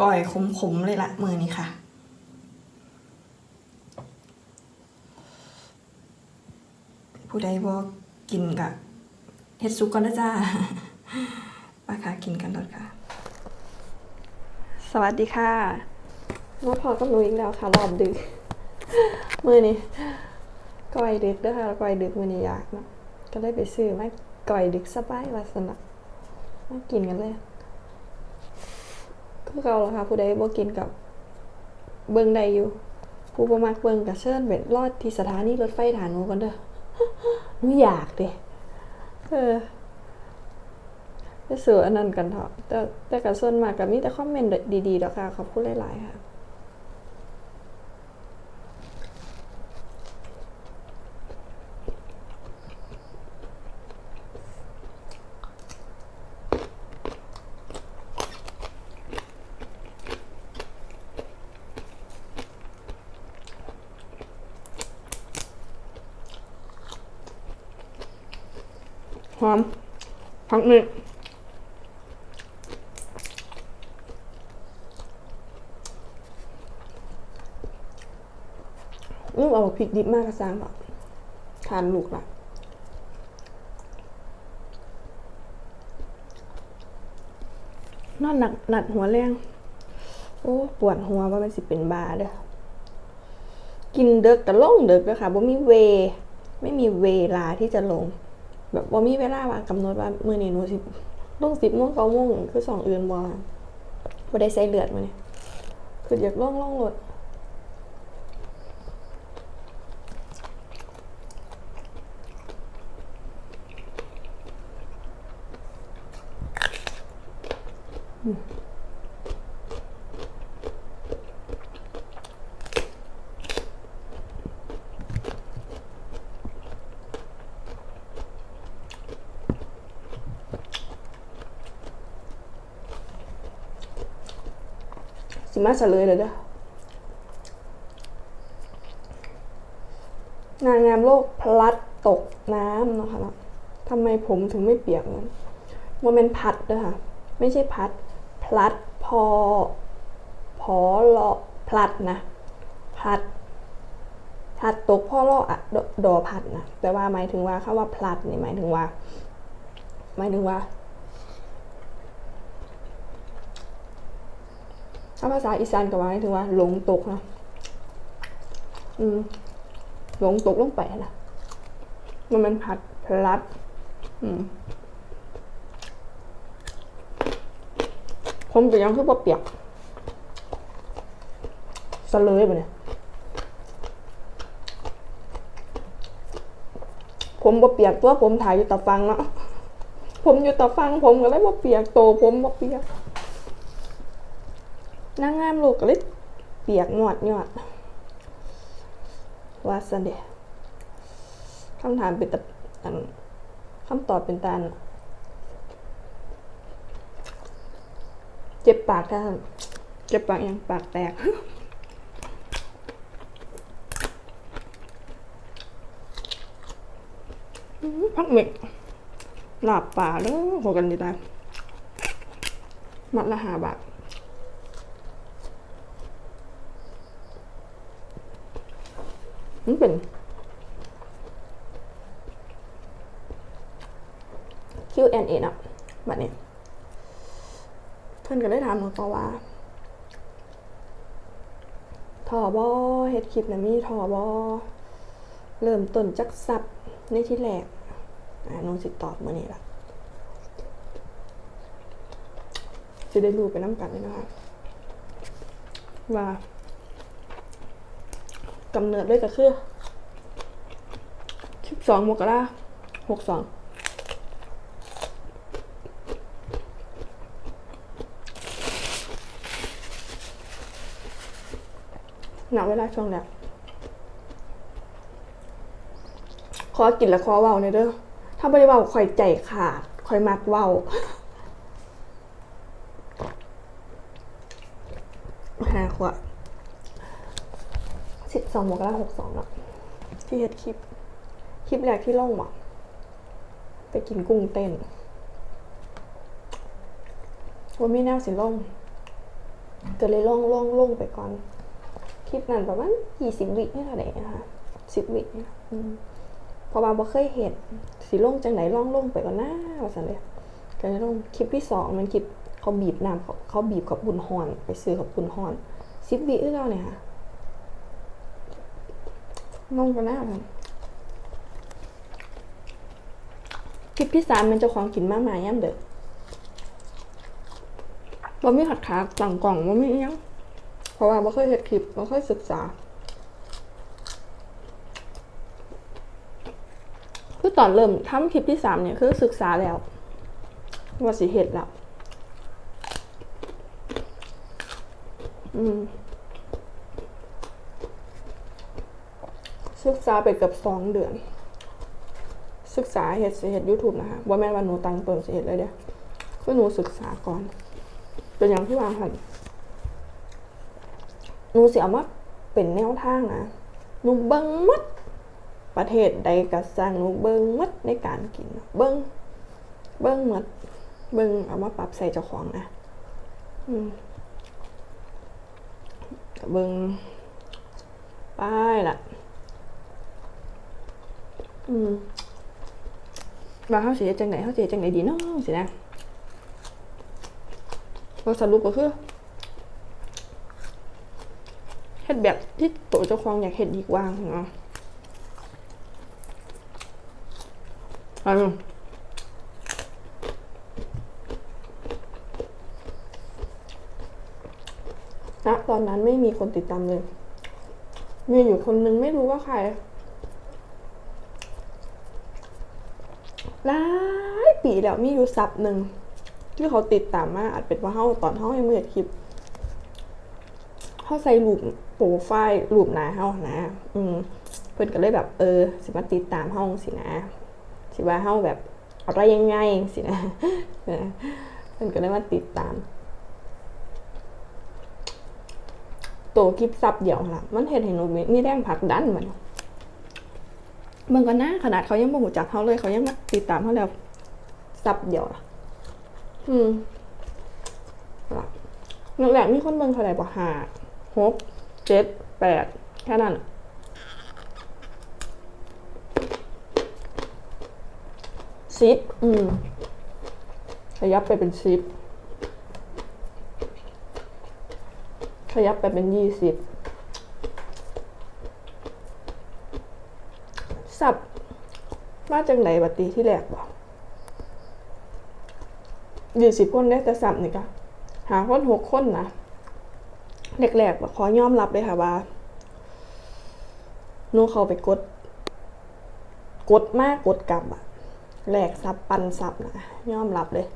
ก่อยขมๆเลยละมือนี้ค่ะ ผู้ใดบอกกินกะเฮ็ดซุกก่อนนะจ้าปาค่ะกินกันแล้วค่ะ สวัสดีค่ะมาพอกับหนูอีกแล้วค่ะรอบดึก มือนี้ก่อยดึกด้วยค่ะก่อยดึกมือนี้อยากเนาะก็เลยไปซื้อมาก่อยดึกสบายว่าสนะมากินกันเลย คือเก่าเหรอคะผู้ใดบ่กินกับเบิ่งใดอยู่ ผู้ประมักเบิ่งกับเชิญไปรอดที่สถานีรถไฟฐานหนูกันเด้อหนูอยากเด้เออไปสืออันนั้นกันเถอะแต่แต่กับส่วนมากกับมีแต่คอมเมนต์ดีๆดอกค่ะขอบคุณหลายๆค่ะ หอมพักหนึ่งอืมเอาพริกดิบมากกระซังแบบทานลูกละนอนหนักหนัดหัวแรง โอ้ปวดหัวว่ามันสิเป็นบาเด้อกินเด็กแต่ลงเด็กนะคะบ่มีเว ไม่มีเวลาที่จะลง แบบว่ามีเวลาว่ากำหนดว่ามือนี้หนูสิลงสิบโมงเก้าโมงคือสองอื่นบ่บ่ได้ใส่เลือดมาเนี่ยคืออยากล่องล่องรถอืม มาเฉลยเลยเด้อนางงามโลกพลัดตกน้ำเนาะค่ะเนาะทำไมผมถึงไม่เปียกนั้นมันเป็นพัดเด้อค่ะ ไม่ใช่พัด พลัดพอ พอเลาะพลัดนะพลัดพลัดตกพ่อเลาะอะดอพัดนะ แต่ว่าหมายถึงว่าคำว่าพลัดนี่หมายถึงว่า หมายถึงว่า ถ้าภาษาอีสานก็หมายถึงว่าหลงตกนะอืมหลงตกลงไปนะมันเป็นผัดพลัด อืมผมจะยังคือบ่เปียกสเลยไปเนี่ยผมบ่เปียกตัวผมถ่ายอยู่ตะฟังเนาะผมอยู่ตะฟังผมก็เลยบ่เปียกโตผมบ่เปียก นางงามลูกก็เลยเปียกหยอดหยอดว่าสันเดะคำถามเป็นตอันคำตอบเป็นตาอันเจ็บปากค่ะเจ็บปากยังปากแตกพักเม็กหลาบป่าเด้อโหกันดีตายมัดละหาบาท มันเป็น Q&A นะแบบนี้ เพื่อนก็ได้ถามหนูต่อว่าทอบอเฮ็ดคลิปนะมีทอบอเริ่มต้นจักซับในที่แรกอ่าน้องสิตอบมื่อนี้ละจะได้รู้ไปน้ำกันเลยนะคะว่า กำเนิดด้วยก็คือสิบสองมกราหกสองหนักเวลาช่วงเนี้ยขอกินและขอเว้าเนี่อยเด้อ ถ้าไม่ได้เว้าข่อยใจขาดข่อยมักเว้าหาขวด สิบสองมกราหกสองเนาะที่เฮ็ดคลิป คลิปแรกที่ลงอะไปกินกุ้งเต้นว่ามีแนวสิลงก็เลยล่องล่องลงไปก่อน คลิปนั้นประมาณยี่สิบวินี่เท่าไหร่นะคะสิบวินี่นะอืมเราบ่เคยเห็นสีลงจังไหนล่องลงไปก่อนหน้าว่าสันเลยก็เลยลงคลิปที่สองมันคลิปเขาบีบน้ำเขาเขาบีบกับบุญฮอน ไปซื้อกับบุญฮอนสิบวิที่เราเนี่ยค่ะ ลงกันหน้าค่ะคลิปที่สามมันเจะของกินมากมายย่ำเด้อบ่มีหัดขาสั่งกล่องบ่มีอิหยังเพราะว่าบ่เคยเห็ดคลิปบ่เคยศึกษาคือตอนเริ่มทำคลิปที่สามเนี่ยคือศึกษาแล้ว ว่าสิเห็ดแล้ว อืม ศึกษาไปเกับสองเดือน ศึกษาเห็ดสิเห็ดยูทูบนะคะว่าแม่ว่าหนูตังเติมเห็ดเลยเด้อคือหนูศึกษาก่อน เป็นอย่างที่วางหันหนูเสียมาเป็นแนวทางนะหนูเบิ้งมัดประเทศใดก็สร้างหนูเบิ้งมัดในการกิน เบิ้งเบิ้งมัดเบิ้งเอามาปรับใส่เจ้าของนะอืมเบิ้งป้ายล่ะ อืมว่าเขาเสียจังไหนเขาเสียจังไหนดีเนาะสินะเราสรุปก็คือเฮ็ดแบบที่ตัวเจ้าของอยากเฮ็ดดีกว่าเนาะอันนี้ณตอนนั้นไม่มีคนติดตามเลย มีอยู่คนนึงไม่รู้ว่าใคร หลายปีแล้วมีอยู่ซับหนึ่งที่เขาติดตามมาอาจเป็นว่าเฮาตอนเฮายังไม่เห็นคลิปเขาใส่รูปโปรไฟล์รูปหน้าเฮานะ อืมเพิ่นก็เลยแบบ เออ สิมาติดตามเฮาสินะ สิว่าเฮาแบบอะไรยังไงสินะเพิ่นก็เลยมาติดตามตัวคลิปซับเดี่ยวล่ะ มันเห็นให้หนูมีมีแรงผลักดันมัน เบิ่งกันนะขนาดเขายังบ่หูจักเฮาเลยเขายังติดตามเฮาแล้วซับเดียวล่ะอืมล่แรกๆมีคนเบิ่งเท่าไหร่บ่ห้าหกเจ็ดแปดแค่นั้นซิปอืมขยับไปเป็นซิปขยับไปเป็นยี่สิบสับ มาจากไหนบัดตีที่แรกบอกยี่สิบคนได้แต่สับนี่ก็หาคนหกคนนะแรกๆขอยอมรับเลยค่ะว่าหนูเขาไปกด กดมากกดกลับอะแหลกซับปันซับนะยอมรับเลย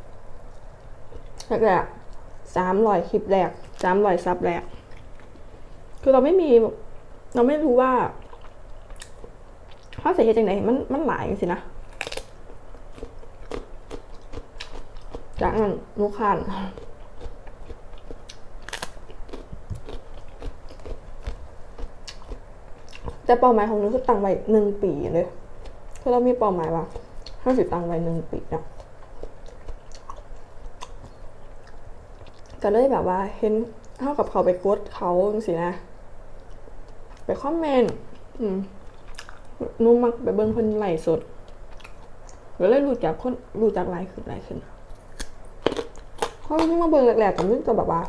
แรกๆสามรอยคลิปแรกสามรอยซับแรก คือเราไม่มี เราไม่รู้ว่า เขาเสียเหตุจังไหนมันมันหลายสินะจากนั้นหนูขานแต่เป้าหมายของหนูคือตั้งไว้หนึ่งปีเลยคือเรามีเป้าหมายว่าห้าสิบตังไว้หนึ่งปีเนาะก็เลยแบบว่าเห็นเท่ากับเขาไปกดเขาสินะ ไปคอมเมนต์อืม หนุ่มมักไปเบิ้งคนไหลฟ์สดก็เลยรู้จักคนรู้จักหลายขึ้นหลายขึ้นเพราะที่มาเบิ้งแรกๆกับนึกจะแบบว่า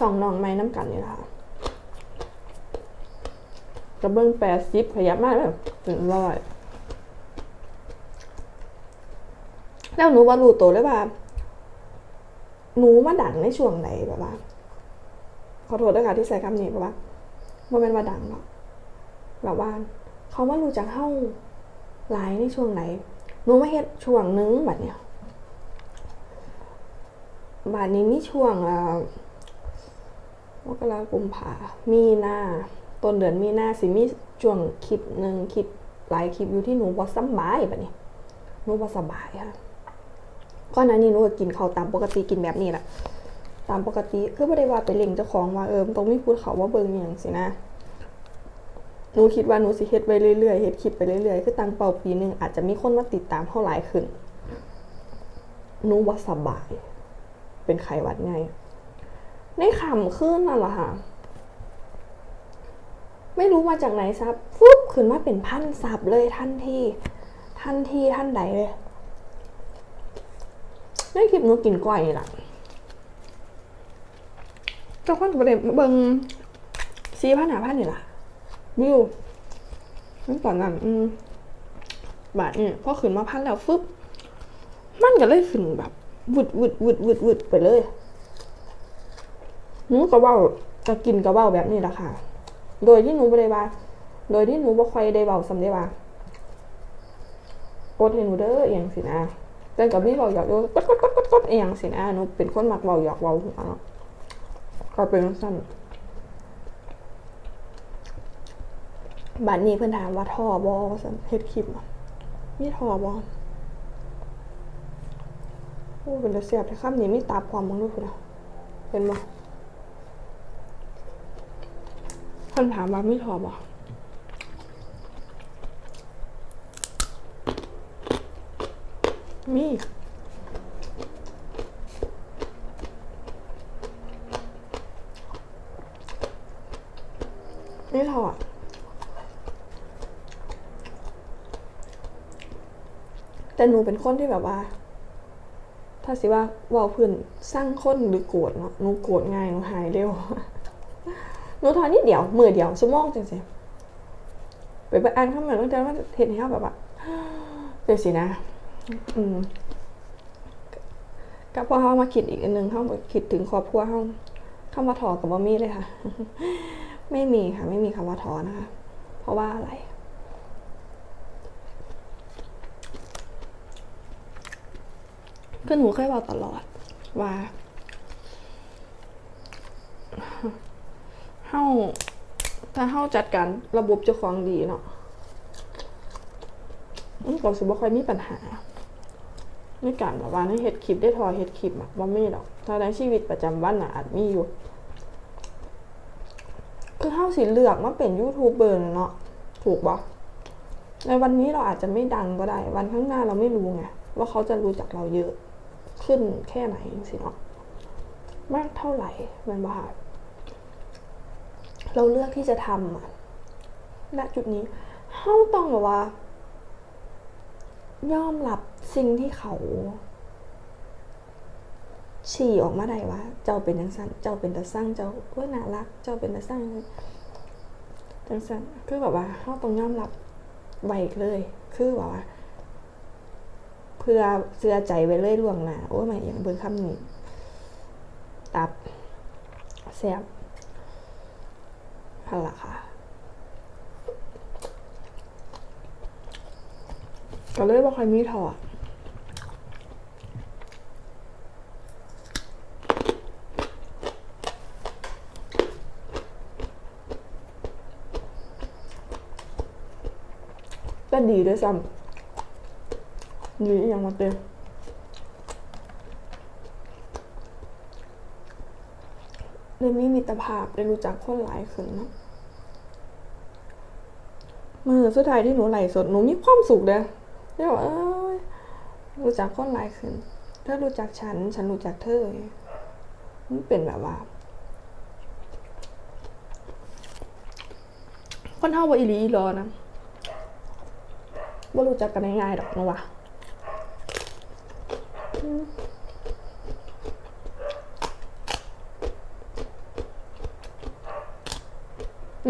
สองน้องไม้น้ำกันนี่แหละค่ะกระเบื้องแปดซิปขยับมากแบบถึงร้อยแล้วหนูว่ารู้ตัวเลยว่า หนูมาดังในช่วงไหนแบบว่า ขอโทษด้วยค่ะที่ใส่คำนี้แบบว่า มันเป็นว่าดังหรอกแบบว่า เขาว่ารู้จักเข้าหลายในช่วงไหนหนูมาเฮ็ดช่วงนึงแบบเนี้ยบาดนี้มีช่วงอ่ามกรากุมภามีนาต้นเดือนมีนาสิมีช่วงคลิปหนึ่งคลิปหลายคลิปอยู่ที่หนูบ่สบายแบบนี้หนูบ่สบายค่ะก่อนหน้านี้หนูก็กินข้าวตามปกติกินแบบนี้แหละ ตามปกติคือไม่ได้ว่าไปเล่งเจ้าของว่าเออต้องมีพูดเขาว่าเบิ่งอย่างสินะหนูคิดว่าหนูสิเฮ็ดไปเรื่อยๆเฮ็ดคลิปไปเรื่อยๆคือตั้งเป้าปีหนึ่งอาจจะมีคนมาติดตามเท่าหลายขึ้นหนูว่าสบาย เป็นไขวัดไงในขำขึ้นนั่นแหละค่ะไม่รู้มาจากไหนซับฟึบขึ้นมาเป็นพันซับเลยทันทีทันทีท่านใดเลยในคลิปหนูกินก้อยนี่แหละ เจ้าคนกับประเด็นเบิงซีพันหาพันนี่ล่ะวิวนั่นตอนนั้นอืมบาทนี่พอขึ้นมาพันแล้วฟึบมันก็เลยขึ้นแบบวึดวึดวึดวึดวึดไปเลยหนูก็เว่าจะกินก็เว่าแบบนี้แหละค่ะ โดยที่หนูไม่ได้าโดยที่หนูบ่ค่อยได้เบาสำได้ว่าโอดให้หนูเด้อเอียงสินะแต่กับพี่เบาหยอกโยกดกดกดกดกดเอียงสินะหนูเป็นคนมักเบาหยอกเบาหัวเนาะ ก็เป็นสั้นบัดนี้เพื่อนถามว่าทอบอสันเฮ็ดคลิปอะมีท่อบอโอ้เป็นเสียบแต่ข้ามนี้มีตาพร้อมมั้งด้วยคุณอะเป็นบ่เพื่อนถามว่ามีทอบอมีไม่ถอด แต่ หนูเป็นคนที่แบบว่า ถ้าสิว่าว่าเพื่อนสร้างคนหรือโกรธเนาะหนูโกรธง่ายหนูหายเร็วหนูทอนนิดเดียวมือเดียวชั่วโมงจังสิไปไปอ่านคอมเมนต์ตั้งแต่ว่าเห็นให้เขาแบบว่าเดี๋ยวสินะ อืมก็พอเขามาคิดอีกอันหนึ่งเขาคิดถึงครอบครัวเขาเข้ามาถอกับว่ามีเลยค่ะ ไม่มีค่ะ ไม่มีคำว่าท้อนะคะ เพราะว่าอะไร ก็หนูเคยบอกตลอดว่าเฮาถ้าเฮาจัดการระบบเจ้าของดีเนาะมันก็สิบ่ค่อยมีปัญหาในการแบบว่าในเฮ็ดคลิปได้ทอเฮ็ดคลิปอะบ่มีดอก ถ้าในชีวิตประจำวันน่ะอาจมีอยู่ คือเท่าสิเลือกมาเป็นยูทูบเบอร์เนาะถูกปะในวันนี้เราอาจจะไม่ดังก็ได้ วันข้างหน้าเราไม่รู้ไงว่าเขาจะรู้จักเราเยอะ ขึ้นแค่ไหนสิเนาะมากเท่าไหร่มันบ้าเราเลือกที่จะทำอะณจุดนี้เฮาต้องแบบว่า ยอมรับสิ่งที่เขาฉี่ออกมาได้ว่า เจ้าเป็นจังสันเจ้าเป็นตาสร้างเจ้าเพื่อน่ารัก เจ้าเป็นตาสร้างจังสันคือแบบว่าเขาต้องยอมรับไว้เลย คือแบบว่า พื่อเสื้อใจไว้เลยล่วงหน้าโอ้ยไม่อย่างเบอร์คำนี้ตับแซ่บพันละค่ะ ก็เลยว่าใครมีถอดก็ดีด้วยซ้ำ ดีอย่างมาเต็มได้มีมิตรภาพได้รู้จักคนหลายขึ้นเนะมือสุดท้ายที่หนูไหลสดหนูมีความสุขเด้อได้บอกเอ้ยรู้จักคนหลายขึ้นเธอรู้จักฉัน ฉันรู้จักเธอมันเป็นแบบว่า คนเท่าว่าอีลีอีรอนะว่ารู้จักกันง่ายๆดอกนะวะ อ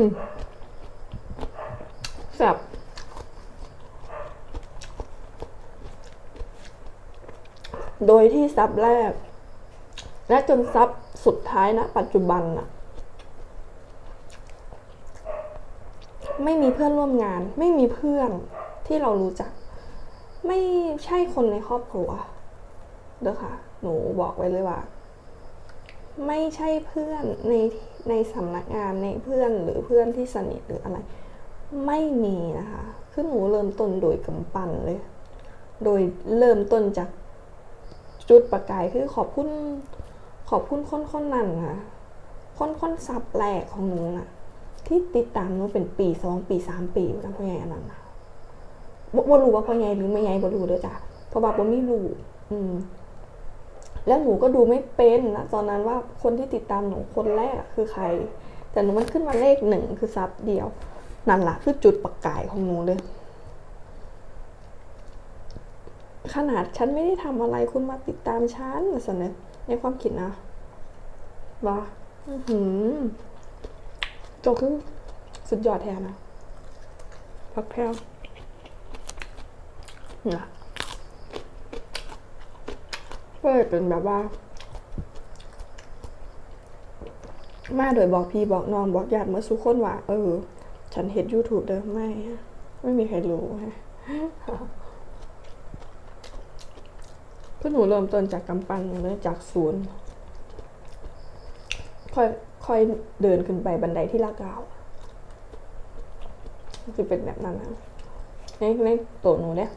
ืมแซ่บโดยที่ซับแรก และจนซับสุดท้ายนะ ปัจจุบันน่ะไม่มีเพื่อนร่วมงาน ไม่มีเพื่อนที่เรารู้จัก ไม่ใช่คนในครอบครัว เด้อค่ะ หนูบอกไว้เลยว่า ไม่ใช่เพื่อนในในสำนักงานในเพื่อนหรือเพื่อนที่สนิทหรืออะไร ไม่มีนะคะ คือหนูเริ่มต้นโดยกำปั้นเลย โดยเริ่มต้นจากจุดประกายคือขอบคุณขอบคุณคนคนนั้นค่ะคนคนซับแรกของหนูน่ะที่ติดตามหนูเป็นปีสองปีสามปีกันพ่อใหญ่อันนั้นนะบ่บ่รู้ว่าพ่อใหญ่หรือไม่ใหญ่บ่รู้เด้อจ้ะเพราะว่าบ่มีรู้อืม แล้วหนูก็ดูไม่เป็นนะตอนนั้นว่าคนที่ติดตามหนูคนแรกคือใคร แต่หนูมันขึ้นมาเลขหนึ่งคือซับเดียว นั่นแหละคือจุดประกายของหนูเลย ขนาดฉันไม่ได้ทำอะไรคุณมาติดตามฉันสนเนี่ยในความคิดนะว่าอือหือโจคือสุดยอดแทนนะพักแพรวนะ ก็เลยเป็นแบบว่า มาโดยบอกพี่บอกน้องบอกญาติเมื่อสุกคนว่า เออ ฉันเห็น YouTube เด้อไม่ ไม่มีใครรู้ฮะก็หนูเริ่มต้นจากกำปั้นเลยจากศูนย์ค่อยค่อยเดินขึ้นไปบันไดที่ลากาวจะเป็นแบบนั้นนะในในตัวหนูเนี่ย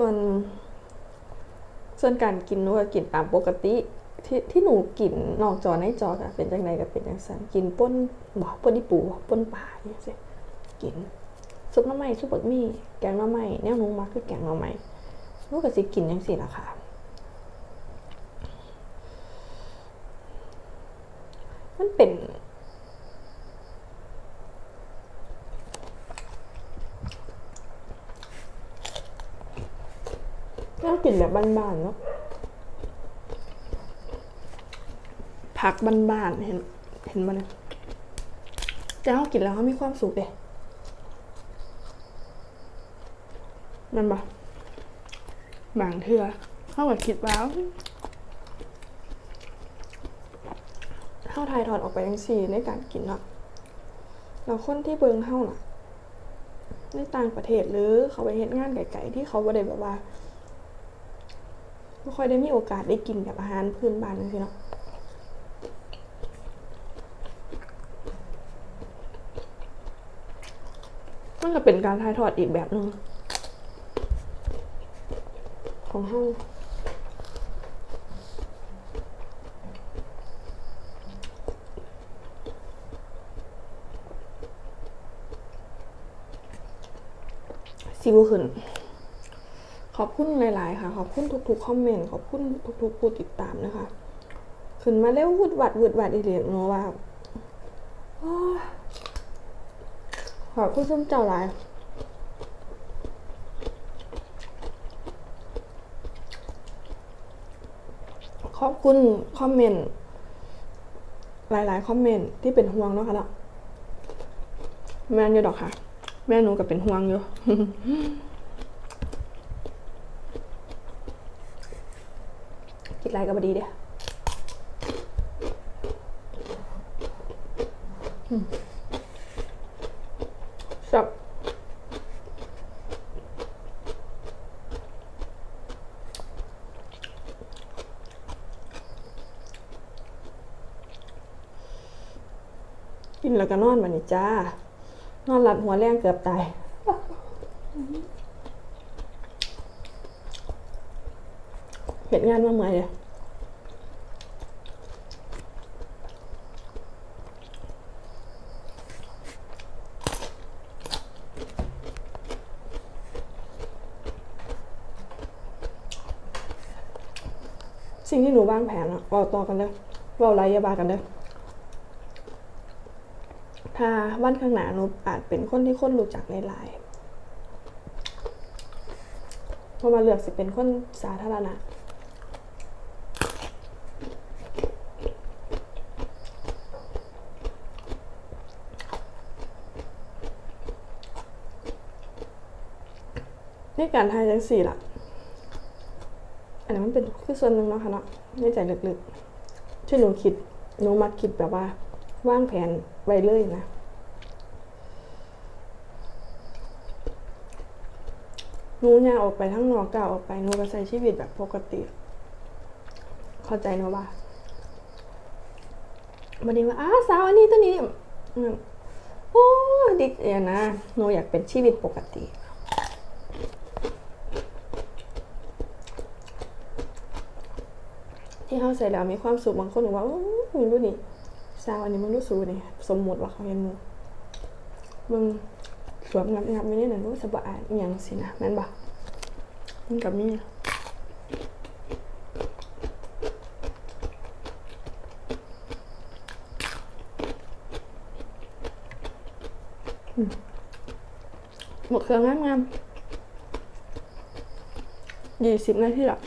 ส่วน ส่วนการกินนูก็กินตามปกติ ที่ที่หนูกินนอกจอในจอก็เป็นจังไดก็เป็นจังสันกินป้นบอกป้นที่ปูป้นปลาเนี่ยสิกินซุปน้ำใหม่ซุปบะหมี่แกงน้ำใหม่แนวหนูมักคือแกงน้ำใหม่หนูก็สิกินจังซี่ล่ะค่ะมันเป็น น่ากิน แบบบ้านๆเนาะผักบ้านๆเห็น เห็นมันยแต่เขากินแล้วเขามีความสุขเด้นั่นปะบางเทือเขาก็คิดว่าเข้าไทยถอดออกไปยังสี่ในการกินเนาะแล้วคนที่เบิงเข้าน่ะในต่างประเทศหรือเขาไปเฮ็ดงานไกลๆที่เขาบ่ได้แบบว่า ไม่ค่อยได้มีโอกาสได้กินแบบอาหารพื้นบ้านจังซี่เนาะมันก็เป็นการถ่ายทอดอีกแบบหนึ่งของเฮาสิบขึ้น ขอบคุณหลาย ๆ ค่ะ ขอบคุณทุกๆคอมเมนต์ขอบคุณทุกๆผู้ติดตามนะคะ ขึ้นมาเร็ววืดหวัดวืดหวัดอีเลียงเนาะว่าขอบคุณซุ่มเจ้าหลายขอบคุณคอมเมนต์หลายๆ คอมเมนต์ที่เป็นห่วงเนาะค่ะเนาะแม่นอยู่ดอกค่ะ แม่หนูก็เป็นห่วงอยู่ คิดอะ ไรก็บดีเด้อืมสับกินแล้วก็นอนบันนี้จ้า นอนหลับหัวแรงเกือบตายเหตุงานมาเมื่อยเลยสิ่งที่หนูวางแผนอะเราต่อกันเลยเราไล่ยาบากันเลยถ้าวันข้างหน้าหนูอาจเป็นคนที่คนรู้จักในไลน์เพราะมาเลือกสิเป็นคนสาธารณะในการทายจังสี่ล่ะ อันนี้มันเป็นคือส่วนหนึ่งเนาะค่ะเนาะ ในใจลึกๆ ที่หนูคิดหนูมักคิดแบบว่า ว่างแผนไว้เลยนะ หนูย่างออกไปทั้งนอกก้าออกไปหนูก็ใช้ชีวิตแบบปกติ เข้าใจนะว่าบันนี้ว่าอ้าวสาวอันนี้ตัวนี้อืมโอ้ดิเดี๋ยนะหนูอยากเป็นชีวิตปกติ ที่เขาใส่แล้วมีความสุขบางคนบอกว่าโอ้มึงดูนี่สาวอันนี้มันรู้สูนี่สมมติว่าเขาเห็นมึงมึงสวมงับงับไม่ได้หน่อยรู้สบายอย่างสินะแม่นบอกมันกับมี่หมดเครื่องงามงามยี่สิบนาทีละ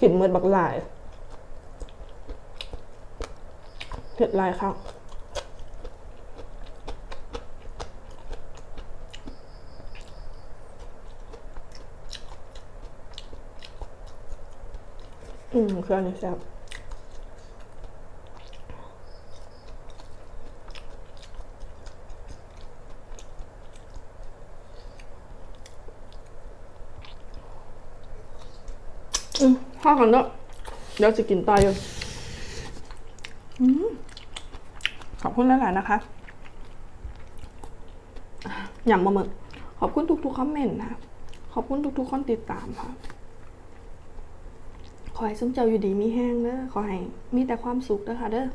กลิ่นเหมือนบักหลายเผ็ดหลายครับอืมเครื่องนี้แซ่บอืม ข้าวกันเนาะเดี๋ยวจะกินต่ออยู่อืมขอบคุณหลายๆนะคะยำมาหมึกขอบคุณทุกๆคอมเมนต์นะขอบคุณทุกๆคนติดตามค่ะขอให้สมเจ้าอยู่ดีมีแห้งเด้อขอให้มีแต่ความสุขเด้อค่ะเด้อ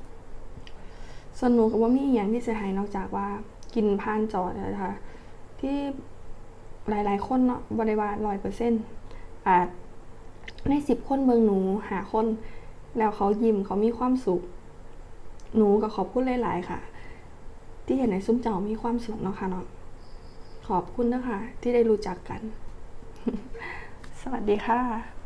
สนุกกับว่ามีอหย่างที่เสียหายนอกจากว่ากินพานจอดนะคะที่หลายๆ คนเนาะบริวารร้อยเปอร์เซ็นต์อาจ ในสิบคนเมืองหนูหาคน แล้วเขายิ้มเขามีความสุข หนูก็ขอบคุณหลาย ๆ ค่ะ ที่เห็นในซุ้มเจ้ามีความสุขเนาะค่ะเนาะขอบคุณนะคะที่ได้รู้จักกัน สวัสดีค่ะ